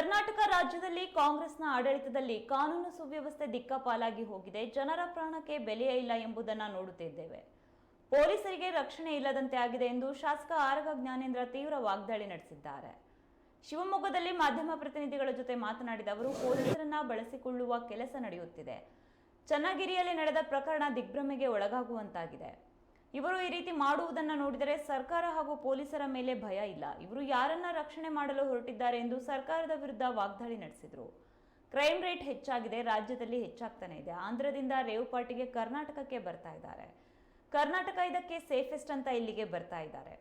ಕರ್ನಾಟಕ ರಾಜ್ಯದಲ್ಲಿ ಕಾಂಗ್ರೆಸ್ನ ಆಡಳಿತದಲ್ಲಿ ಕಾನೂನು ಸುವ್ಯವಸ್ಥೆ ದಿಕ್ಕಾಪಾಲಾಗಿ ಹೋಗಿದೆ. ಜನರ ಪ್ರಾಣಕ್ಕೆ ಬೆಲೆಯೇ ಇಲ್ಲ ಎಂಬುದನ್ನು ನೋಡುತ್ತಿದ್ದೇವೆ. ಪೊಲೀಸರಿಗೆ ರಕ್ಷಣೆ ಇಲ್ಲದಂತೆ ಆಗಿದೆ ಎಂದು ಶಾಸಕ ಆರಗ ಜ್ಞಾನೇಂದ್ರ ತೀವ್ರ ವಾಗ್ದಾಳಿ ನಡೆಸಿದ್ದಾರೆ. ಶಿವಮೊಗ್ಗದಲ್ಲಿ ಮಾಧ್ಯಮ ಪ್ರತಿನಿಧಿಗಳ ಜೊತೆ ಮಾತನಾಡಿದ ಅವರು, ಪೊಲೀಸರನ್ನ ಬಳಸಿಕೊಳ್ಳುವ ಕೆಲಸ ನಡೆಯುತ್ತಿದೆ. ಚನ್ನಗಿರಿಯಲ್ಲಿ ನಡೆದ ಪ್ರಕರಣ ದಿಗ್ಭ್ರಮೆಗೆ ಒಳಗಾಗುವಂತಾಗಿದೆ. ಇವರು ಈ ರೀತಿ ಮಾಡುವುದನ್ನು ನೋಡಿದರೆ ಸರ್ಕಾರ ಹಾಗೂ ಪೊಲೀಸರ ಮೇಲೆ ಭಯ ಇಲ್ಲ. ಇವರು ಯಾರನ್ನ ರಕ್ಷಣೆ ಮಾಡಲು ಹೊರಟಿದ್ದಾರೆ ಎಂದು ಸರ್ಕಾರದ ವಿರುದ್ಧ ವಾಗ್ದಾಳಿ ನಡೆಸಿದರು. ಕ್ರೈಮ್ ರೇಟ್ ಹೆಚ್ಚಾಗಿದೆ, ರಾಜ್ಯದಲ್ಲಿ ಹೆಚ್ಚಾಗ್ತಾನೆ ಇದೆ. ಆಂಧ್ರದಿಂದ ರೇವ್ ಪಾರ್ಟಿಗೆ ಕರ್ನಾಟಕಕ್ಕೆ ಬರ್ತಾ ಇದ್ದಾರೆ. ಕರ್ನಾಟಕ ಇದಕ್ಕೆ ಸೇಫೆಸ್ಟ್ ಅಂತ ಇಲ್ಲಿಗೆ ಬರ್ತಾ ಇದ್ದಾರೆ.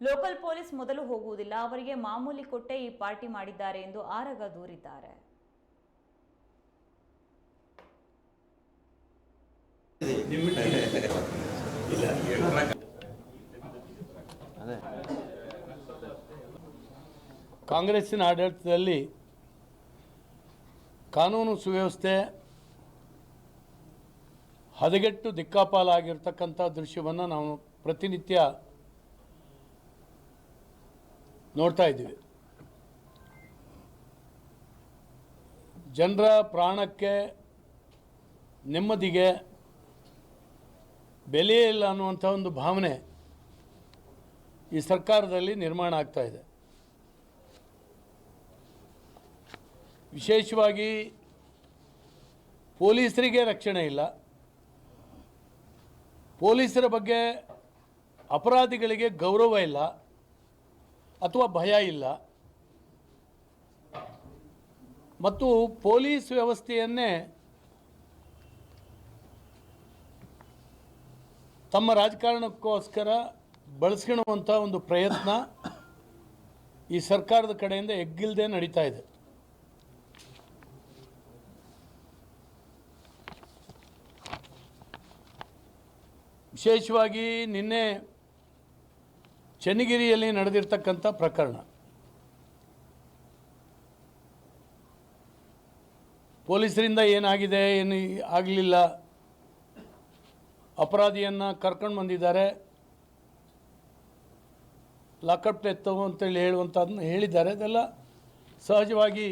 ಲೋಕಲ್ ಪೊಲೀಸ್ ಮೊದಲು ಹೋಗುವುದಿಲ್ಲ, ಅವರಿಗೆ ಮಾಮೂಲಿ ಕೊಟ್ಟೆ ಈ ಪಾರ್ಟಿ ಮಾಡಿದ್ದಾರೆ ಎಂದು ಆರಗ ದೂರಿದ್ದಾರೆ. ಕಾಂಗ್ರೆಸ್ಸಿನ ಆಡಳಿತದಲ್ಲಿ ಕಾನೂನು ಸುವ್ಯವಸ್ಥೆ ಹದಗೆಟ್ಟು ದಿಕ್ಕಾಪಾಲಾಗಿರ್ತಕ್ಕಂಥ ದೃಶ್ಯವನ್ನು ನಾವು ಪ್ರತಿನಿತ್ಯ ನೋಡ್ತಾ ಇದ್ದೀವಿ. ಜನರ ಪ್ರಾಣಕ್ಕೆ ನೆಮ್ಮದಿಗೆ ಬೆಲೆಯೇ ಇಲ್ಲ ಅನ್ನುವಂಥ ಒಂದು ಭಾವನೆ ಈ ಸರ್ಕಾರದಲ್ಲಿ ನಿರ್ಮಾಣ ಆಗ್ತಾ ಇದೆ. ವಿಶೇಷವಾಗಿ ಪೊಲೀಸರಿಗೆ ರಕ್ಷಣೆ ಇಲ್ಲ. ಪೊಲೀಸರ ಬಗ್ಗೆ ಅಪರಾಧಿಗಳಿಗೆ ಗೌರವ ಇಲ್ಲ ಅಥವಾ ಭಯ ಇಲ್ಲ. ಮತ್ತು ಪೊಲೀಸ್ ವ್ಯವಸ್ಥೆಯನ್ನೇ ತಮ್ಮ ರಾಜಕಾರಣಕ್ಕೋಸ್ಕರ ಬಳಸ್ಕೊಳ್ಳುವಂಥ ಒಂದು ಪ್ರಯತ್ನ ಈ ಸರ್ಕಾರದ ಕಡೆಯಿಂದ ಎಗ್ಗಿಲ್ಲದೆ ನಡೀತಾ ಇದೆ. ವಿಶೇಷವಾಗಿ ನಿನ್ನೆ ಚನ್ನಗಿರಿಯಲ್ಲಿ ನಡೆದಿರ್ತಕ್ಕಂಥ ಪ್ರಕರಣ. ಪೊಲೀಸರಿಂದ ಏನಾಗಿದೆ, ಏನು ಆಗಲಿಲ್ಲ. ಅಪರಾಧಿಯನ್ನು ಕರ್ಕೊಂಡು ಬಂದಿದ್ದಾರೆ. ಲಾಕಪ್ ಎತ್ತು ಅಂತೇಳಿ ಹೇಳುವಂಥದ್ದನ್ನು ಹೇಳಿದ್ದಾರೆ. ಅದೆಲ್ಲ ಸಹಜವಾಗಿ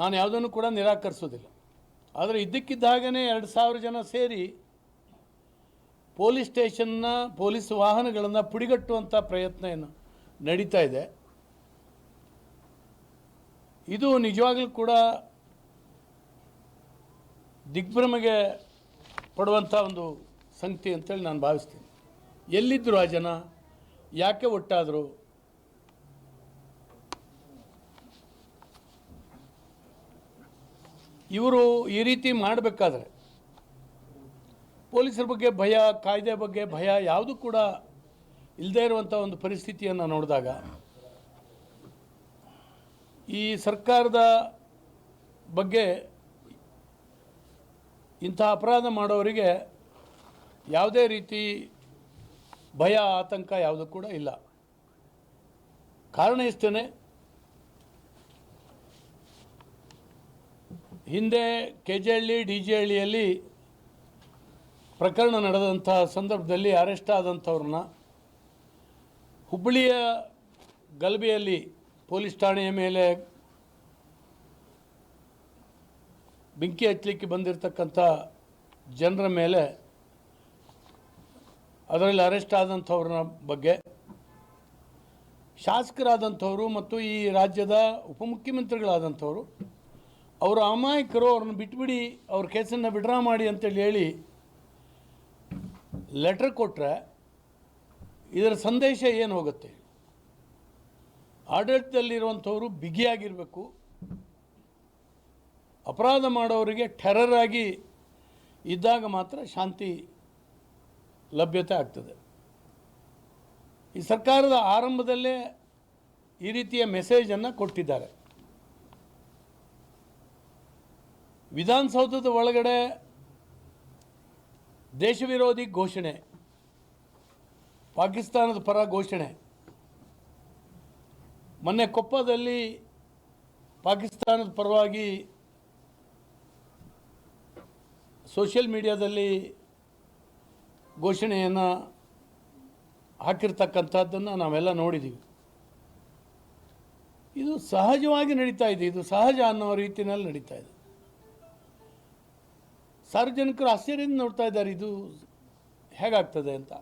ನಾನು ಯಾವುದನ್ನು ಕೂಡ ನಿರಾಕರಿಸೋದಿಲ್ಲ ಆದರೆ ಇದ್ದಕ್ಕಿದ್ದ ಹಾಗೇ ಎರಡು ಸಾವಿರ ಜನ ಸೇರಿ ಪೊಲೀಸ್ ಸ್ಟೇಷನ್ನ ಪೊಲೀಸ್ ವಾಹನಗಳನ್ನು ಪುಡಿಗಟ್ಟುವಂಥ ಪ್ರಯತ್ನ ಏನು ನಡೀತಾ ಇದೆ. ಇದು ನಿಜವಾಗಲೂ ಕೂಡ ದಿಗ್ಭ್ರಮೆಗೆ ಪಡುವಂಥ ಒಂದು ಸಂಗತಿ ಅಂತೇಳಿ ನಾನು ಭಾವಿಸ್ತೀನಿ. ಎಲ್ಲಿದ್ದರು ಆ ಜನ? ಯಾಕೆ ಒಟ್ಟಾದರು? ಇವರು ಈ ರೀತಿ ಮಾಡಬೇಕಾದ್ರೆ ಪೊಲೀಸರ ಬಗ್ಗೆ ಭಯ, ಕಾಯ್ದೆ ಬಗ್ಗೆ ಭಯ ಯಾವುದು ಕೂಡ ಇಲ್ಲದೆ ಇರುವಂಥ ಒಂದು ಪರಿಸ್ಥಿತಿಯನ್ನು ನೋಡಿದಾಗ ಈ ಸರ್ಕಾರದ ಬಗ್ಗೆ ಇಂಥ ಅಪರಾಧ ಮಾಡೋರಿಗೆ ಯಾವುದೇ ರೀತಿ ಭಯ, ಆತಂಕ ಯಾವುದೂ ಕೂಡ ಇಲ್ಲ. ಕಾರಣ ಇಷ್ಟೇ ಹಿಂದೆ K J Halli D J ಹಳ್ಳಿಯಲ್ಲಿ ಪ್ರಕರಣ ನಡೆದಂಥ ಸಂದರ್ಭದಲ್ಲಿ ಅರೆಸ್ಟ್ ಆದಂಥವ್ರನ್ನ ಹುಬ್ಬಳ್ಳಿಯ ಗಲಭೆಯಲ್ಲಿ ಪೊಲೀಸ್ ಠಾಣೆಯ ಮೇಲೆ ಬೆಂಕಿ ಹಚ್ಚಲಿಕ್ಕೆ ಬಂದಿರತಕ್ಕಂಥ ಜನರ ಮೇಲೆ ಅದರಲ್ಲಿ ಅರೆಸ್ಟ್ ಆದಂಥವ್ರ ಬಗ್ಗೆ, ಶಾಸಕರಾದಂಥವರು ಮತ್ತು ಈ ರಾಜ್ಯದ ಉಪಮುಖ್ಯಮಂತ್ರಿಗಳಾದಂಥವರು, ಅವರು ಅಮಾಯಕರು ಅವ್ರನ್ನ ಬಿಟ್ಬಿಡಿ, ಅವ್ರ ಕೇಸನ್ನು ವಿಡ್ರಾ ಮಾಡಿ ಅಂತೇಳಿ ಹೇಳಿ ಲೆಟ್ರ್ ಕೊಟ್ಟರೆ ಇದರ ಸಂದೇಶ ಏನು ಹೋಗುತ್ತೆ? ಆಡಳಿತದಲ್ಲಿರುವಂಥವರು ಬಿಗಿಯಾಗಿರಬೇಕು. ಅಪರಾಧ ಮಾಡೋರಿಗೆ ಟೆರರ್ ಆಗಿ ಇದ್ದಾಗ ಮಾತ್ರ ಶಾಂತಿ ಲಭ್ಯತೆ ಆಗ್ತದೆ. ಈ ಸರ್ಕಾರದ ಆರಂಭದಲ್ಲೇ ಈ ರೀತಿಯ ಮೆಸೇಜನ್ನು ಕೊಟ್ಟಿದ್ದಾರೆ. ವಿಧಾನಸೌಧದ ಒಳಗಡೆ ದೇಶ ವಿರೋಧಿ ಘೋಷಣೆ, ಪಾಕಿಸ್ತಾನದ ಪರ ಘೋಷಣೆ. ಮೊನ್ನೆ ಕೊಪ್ಪದಲ್ಲಿ ಪಾಕಿಸ್ತಾನದ ಪರವಾಗಿ ಸೋಷಿಯಲ್ ಮೀಡಿಯಾದಲ್ಲಿ ಘೋಷಣೆಯನ್ನು ಹಾಕಿರ್ತಕ್ಕಂಥದ್ದನ್ನು ನಾವೆಲ್ಲ ನೋಡಿದ್ದೀವಿ ಇದು ಸಹಜವಾಗಿ ನಡೀತಾ ಇದೆ, ಇದು ಸಹಜ ಅನ್ನೋ ರೀತಿಯಲ್ಲಿ ನಡೀತಾ ಇದೆ. ಸಾರ್ವಜನಿಕರು ಆಶ್ಚರ್ಯದಿಂದ ನೋಡ್ತಾ ಇದ್ದಾರೆ, ಇದು ಹೇಗಾಗ್ತದೆ ಅಂತ.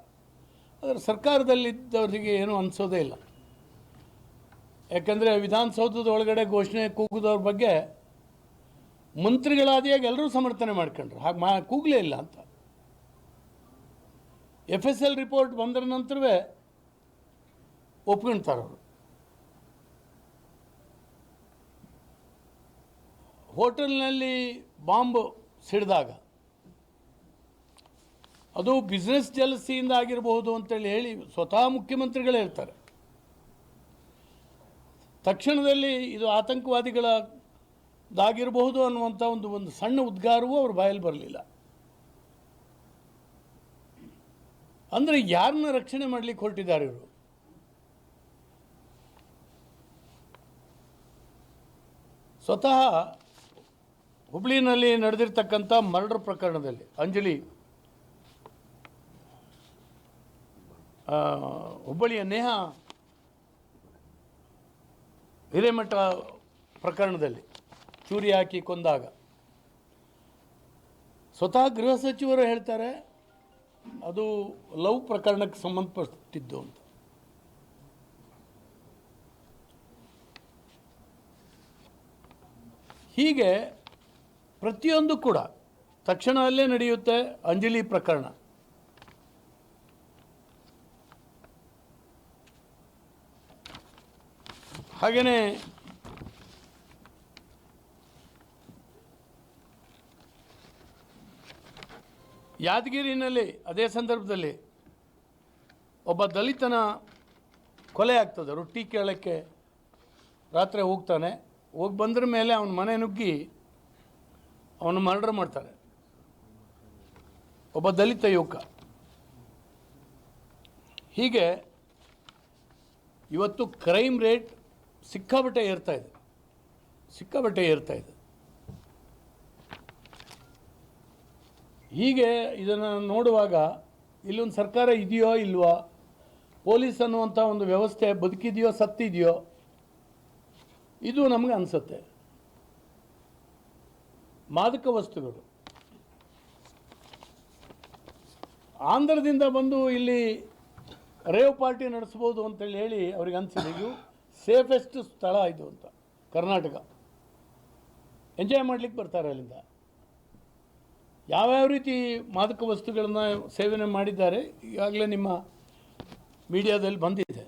ಆದರೆ ಸರ್ಕಾರದಲ್ಲಿದ್ದವರಿಗೆ ಏನೂ ಅನಿಸೋದೇ ಇಲ್ಲ. ಯಾಕಂದರೆ ವಿಧಾನಸೌಧದ ಒಳಗಡೆ ಘೋಷಣೆ ಕೂಗಿದವ್ರ ಬಗ್ಗೆ ಮಂತ್ರಿಗಳಾದಿಯಾಗಿ ಎಲ್ಲರೂ ಸಮರ್ಥನೆ ಮಾಡ್ಕೊಂಡ್ರು. ಹಾಗೆ ಮಾ ಕೂಗಲೇ ಇಲ್ಲ ಅಂತ. ಎಫ್ ಎಸ್ ಎಲ್ ರಿಪೋರ್ಟ್ ಬಂದ ನಂತರವೇ ಒಪ್ಕೊಳ್ತಾರೆ ಅವರು. ಹೋಟೆಲ್ನಲ್ಲಿ ಬಾಂಬ್ ಸಿಡಿದಾಗ ಅದು ಬಿಸ್ನೆಸ್ ಜಲಸಿಯಿಂದ ಆಗಿರಬಹುದು ಅಂತೇಳಿ ಹೇಳಿ ಸ್ವತಃ ಮುಖ್ಯಮಂತ್ರಿಗಳೇ ಹೇಳ್ತಾರೆ. ತಕ್ಷಣದಲ್ಲಿ ಇದು ಆತಂಕವಾದಿಗಳದಾಗಿರಬಹುದು ಅನ್ನುವಂಥ ಒಂದು ಒಂದು ಸಣ್ಣ ಉದ್ಗಾರವೂ ಅವ್ರ ಬಾಯಲ್ಲಿ ಬರಲಿಲ್ಲ. ಅಂದರೆ ಯಾರನ್ನ ರಕ್ಷಣೆ ಮಾಡಲಿಕ್ಕೆ ಹೊರಟಿದ್ದಾರೆ ಇವರು? ಸ್ವತಃ ಹುಬ್ಳಿನಲ್ಲಿ ನಡೆದಿರ್ತಕ್ಕಂಥ ಮರ್ಡರ್ ಪ್ರಕರಣದಲ್ಲಿ, ಅಂಜಲಿ ಹುಬ್ಬಳ್ಳಿಯ ನೇಹ ಹಿರೇಮಠ ಪ್ರಕರಣದಲ್ಲಿ ಚೂರಿ ಹಾಕಿ ಕೊಂದಾಗ. ಸ್ವತಃ ಗೃಹ ಸಚಿವರು ಹೇಳ್ತಾರೆ, ಅದು ಲವ್ ಪ್ರಕರಣಕ್ಕೆ ಸಂಬಂಧಪಟ್ಟಿದ್ದು ಅಂತ. ಹೀಗೆ ಪ್ರತಿಯೊಂದು ಕೂಡ ತಕ್ಷಣ ಅಲ್ಲೇ ನಡೆಯುತ್ತೆ ಅಂಜಲಿ ಪ್ರಕರಣ. ಹಾಗೆಯೇ ಯಾದಗಿರಿನಲ್ಲಿ ಅದೇ ಸಂದರ್ಭದಲ್ಲಿ ಒಬ್ಬ ದಲಿತನ ಕೊಲೆ ಆಗ್ತದೆ. ರೊಟ್ಟಿ ಕೇಳೋಕ್ಕೆ ರಾತ್ರಿ ಹೋಗ್ತಾನೆ. ಹೋಗಿ ಬಂದ್ರ ಮೇಲೆ ಅವನ ಮನೆ ನುಗ್ಗಿ ಅವನು ಮರ್ಡರ್ ಮಾಡ್ತಾರೆ. ಒಬ್ಬ ದಲಿತ ಯುವಕ. ಹೀಗೆ ಇವತ್ತು ಕ್ರೈಮ್ ರೇಟ್ ಸಿಕ್ಕಾಬಟ್ಟೆ ಏರ್ತಾ ಇದೆ. ಸಿಕ್ಕಾಬಟ್ಟೆ ಏರ್ತಾ ಇದೆ. ಹೀಗೆ ಇದನ್ನು ನೋಡುವಾಗ ಇಲ್ಲೊಂದು ಸರ್ಕಾರ ಇದೆಯೋ ಇಲ್ವೋ ಪೊಲೀಸ್ ಅನ್ನುವಂಥ ಒಂದು ವ್ಯವಸ್ಥೆ ಬದುಕಿದೆಯೋ ಸತ್ತಿದೆಯೋ ಇದು ನಮಗೆ ಅನಿಸುತ್ತೆ. ಮಾದಕ ವಸ್ತುಗಳು. ಆಂಧ್ರದಿಂದ ಬಂದು ಇಲ್ಲಿ ರೇವ್ ಪಾರ್ಟಿ ನಡೆಸ್ಬೋದು ಅಂತೇಳಿ ಹೇಳಿ ಅವ್ರಿಗೆ ಅನಿಸಿದೆ. ಇದು ಸೇಫೆಸ್ಟ್ ಸ್ಥಳ ಇದು ಅಂತ ಕರ್ನಾಟಕ. ಎಂಜಾಯ್ ಮಾಡ್ಲಿಕ್ಕೆ ಬರ್ತಾರೆ ಅಲ್ಲಿಂದ. ಯಾವ್ಯಾವ ರೀತಿ ಮಾದಕ ವಸ್ತುಗಳನ್ನು ಸೇವನೆ ಮಾಡಿದ್ದಾರೆ, ಈಗಾಗಲೇ ನಿಮ್ಮ ಮೀಡಿಯಾದಲ್ಲಿ ಬಂದಿದೆ.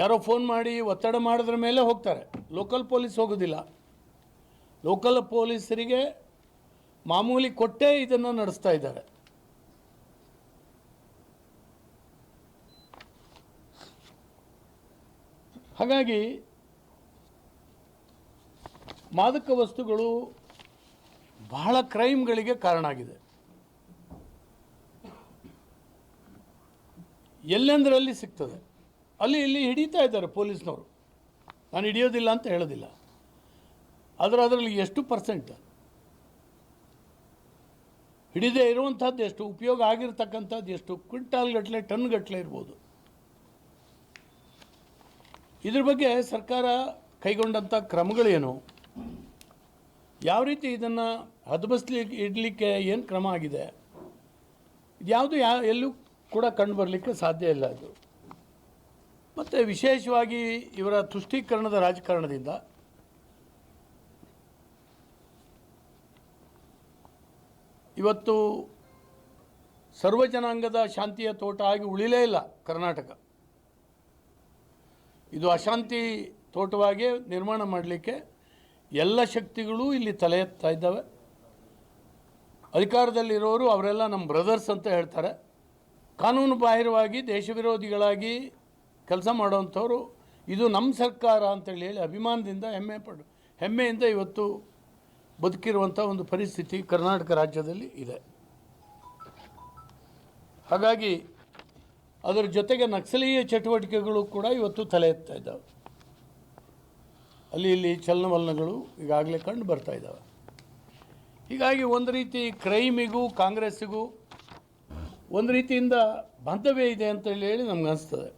ಯಾರೋ ಫೋನ್ ಮಾಡಿ ಒತ್ತಡ ಮಾಡಿದ್ರ ಮೇಲೆ ಹೋಗ್ತಾರೆ. ಲೋಕಲ್ ಪೊಲೀಸ್ ಹೋಗೋದಿಲ್ಲ. ಲೋಕಲ್ ಪೊಲೀಸರಿಗೆ ಮಾಮೂಲಿ ಕೊಟ್ಟೇ ಇದನ್ನು ನಡೆಸ್ತಾ ಇದ್ದಾರೆ. ಹಾಗಾಗಿ ಮಾದಕ ವಸ್ತುಗಳು ಬಹಳ ಕ್ರೈಮ್ಗಳಿಗೆ ಕಾರಣ ಆಗಿದೆ ಎಲ್ಲೆಂದರಲ್ಲಿ ಸಿಗ್ತದೆ? ಅಲ್ಲಿ ಇಲ್ಲಿ ಹಿಡಿತಾ ಇದ್ದಾರೆ ಪೊಲೀಸ್ನವರು. ನಾನು ಹಿಡಿಯೋದಿಲ್ಲ ಅಂತ ಹೇಳೋದಿಲ್ಲ. ಆದರೆ ಅದರಲ್ಲಿ ಎಷ್ಟು ಪರ್ಸೆಂಟ್? ಹಿಡಿದೇ ಇರುವಂಥದ್ದು ಎಷ್ಟು? ಉಪಯೋಗ ಆಗಿರ್ತಕ್ಕಂಥದ್ದು ಎಷ್ಟು? ಕ್ವಿಂಟಾಲ್ ಗಟ್ಟಲೆ ಟನ್ ಗಟ್ಟಲೆ ಇರ್ಬೋದು. ಇದ್ರ ಬಗ್ಗೆ ಸರ್ಕಾರ ಕೈಗೊಂಡಂಥ ಕ್ರಮಗಳೇನು? ಯಾವ ರೀತಿ ಇದನ್ನು ಹದಬಸ್ಲಿಕ್ಕೆ ಇಡಲಿಕ್ಕೆ ಏನು ಕ್ರಮ ಆಗಿದೆ? ಇದ್ಯಾವುದು ಯಾ ಎಲ್ಲೂ ಕೂಡ ಕಂಡು ಬರಲಿಕ್ಕೆ ಸಾಧ್ಯ ಇಲ್ಲ ಇದು ಮತ್ತು ವಿಶೇಷವಾಗಿ ಇವರ ತುಷ್ಟೀಕರಣದ ರಾಜಕಾರಣದಿಂದ ಇವತ್ತು ಸರ್ವ ಜನಾಂಗದ ಶಾಂತಿಯ ತೋಟ ಆಗಿ ಉಳಿಲೇ ಇಲ್ಲ ಕರ್ನಾಟಕ. ಇದು ಅಶಾಂತಿ ತೋಟವಾಗಿ ನಿರ್ಮಾಣ ಮಾಡಲಿಕ್ಕೆ ಎಲ್ಲ ಶಕ್ತಿಗಳು ಇಲ್ಲಿ ತಲೆ ಎತ್ತಾ ಇದ್ದಾವೆ. ಅಧಿಕಾರದಲ್ಲಿರೋರು ಅವರೆಲ್ಲ ನಮ್ಮ ಬ್ರದರ್ಸ್ ಅಂತ ಹೇಳ್ತಾರೆ. ಕಾನೂನು ಬಾಹಿರವಾಗಿ ದೇಶ ವಿರೋಧಿಗಳಾಗಿ ಕೆಲಸ ಮಾಡೋವಂಥವ್ರು, ಇದು ನಮ್ಮ ಸರ್ಕಾರ ಅಂತೇಳಿ ಹೇಳಿ ಅಭಿಮಾನದಿಂದ ಹೆಮ್ಮೆ ಪಡು, ಹೆಮ್ಮೆಯಿಂದ ಇವತ್ತು ಬದುಕಿರುವಂಥ ಒಂದು ಪರಿಸ್ಥಿತಿ ಕರ್ನಾಟಕ ರಾಜ್ಯದಲ್ಲಿ ಇದೆ. ಹಾಗಾಗಿ ಅದರ ಜೊತೆಗೆ ನಕ್ಸಲೀಯ ಚಟುವಟಿಕೆಗಳು ಕೂಡ ಇವತ್ತು ತಲೆ ಎತ್ತಾ ಇದ್ದಾವೆ. ಅಲ್ಲಿ ಇಲ್ಲಿ ಚಲನವಲನಗಳು ಈಗಾಗಲೇ ಕಂಡು ಬರ್ತಾ ಇದ್ದಾವೆ. ಹೀಗಾಗಿ ಒಂದು ರೀತಿ ಕ್ರೈಮಿಗೂ ಕಾಂಗ್ರೆಸ್ಸಿಗೂ ಒಂದು ರೀತಿಯಿಂದ ಬಾಂಧವ್ಯ ಇದೆ ಅಂತೇಳಿ ಹೇಳಿ ನಮ್ಗೆ ಅನಿಸ್ತದೆ.